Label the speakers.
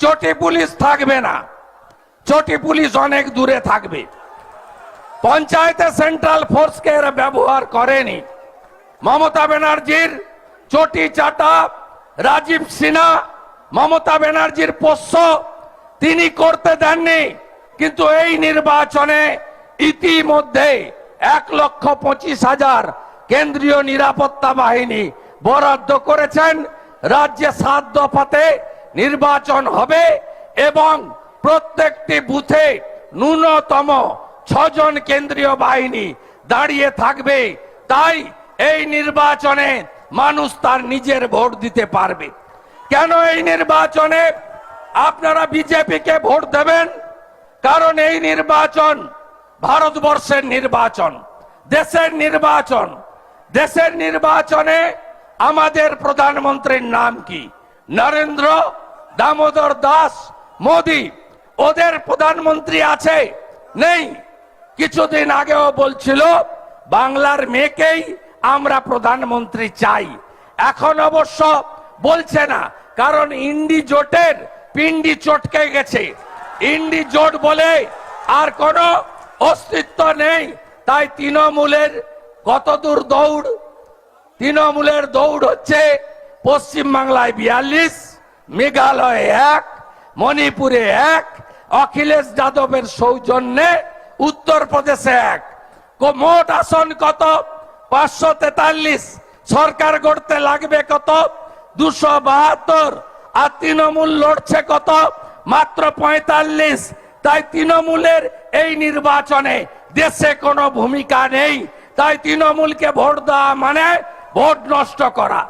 Speaker 1: চটি পুলিশ থাকবে না। চটি পুলিশ অনেক দূরে থাকবে। পঞ্চায়েতে সেন্ট্রাল ফোর্সকে এরা ব্যবহার করেনি। মমতা ব্যানার্জির চটি চাটা, রাজীব সিনহা, মমতা ব্যানার্জির পোষ্য, তিনি করতে দেননি। কিন্তু এই নির্বাচনে ইতিমধ্যে এক লক্ষ পঁচিশ হাজার কেন্দ্রীয় নিরাপত্তা বাহিনী বরাদ্দ করেছেন। রাজ্যে সাত দফাতে নির্বাচন হবে এবং প্রত্যেকটি বুথে ন্যূনতম ছজন কেন্দ্রীয় বাহিনী দাঁড়িয়ে থাকবে। তাই এই নির্বাচনে মানুষ তার নিজের ভোট দিতে পারবে। কেন এই নির্বাচনে আপনারা বিজেপিকে ভোট দেবেন? কারণ এই নির্বাচন ভারতবর্ষের নির্বাচন, দেশের নির্বাচন। দেশের নির্বাচনে আমাদের প্রধানমন্ত্রীর নাম কি? নরেন্দ্র দামোদর দাস, মোদি, ওদের প্রধানমন্ত্রী আছে? নেই। কিছুদিন আগেও বলছিল, বাংলার মেয়েকেই আমরা প্রধানমন্ত্রী চাই। এখন অবশ্য বলছে না, কারণ ইন্ডি জোটের পিন্ডি চটকে গেছে। ইন্ডি জোট বলে আর কোনো অস্তিত্ব নেই। তাই তৃণমূলের কতদূর দৌড়? তৃণমূলের দৌড় হচ্ছে পশ্চিম বাংলায় বিয়াল্লিশ মেঘালয়ে এক, মণিপুরে এক, অখিলেশ যাদবের সৌজন্যে উত্তরপ্রদেশে এক। মোট আসন কত? পাঁচশো তেতাল্লিশ। সরকার গড়তে লাগবে কত? দুশো বাহাত্তর। আর তৃণমূল লড়ছে কত? মাত্র পঁয়তাল্লিশ। তাই তৃণমূলের এই নির্বাচনে দেশে কোনো ভূমিকা নেই। তাই তৃণমূলকে ভোট দেওয়া মানে ভোট নষ্ট করা।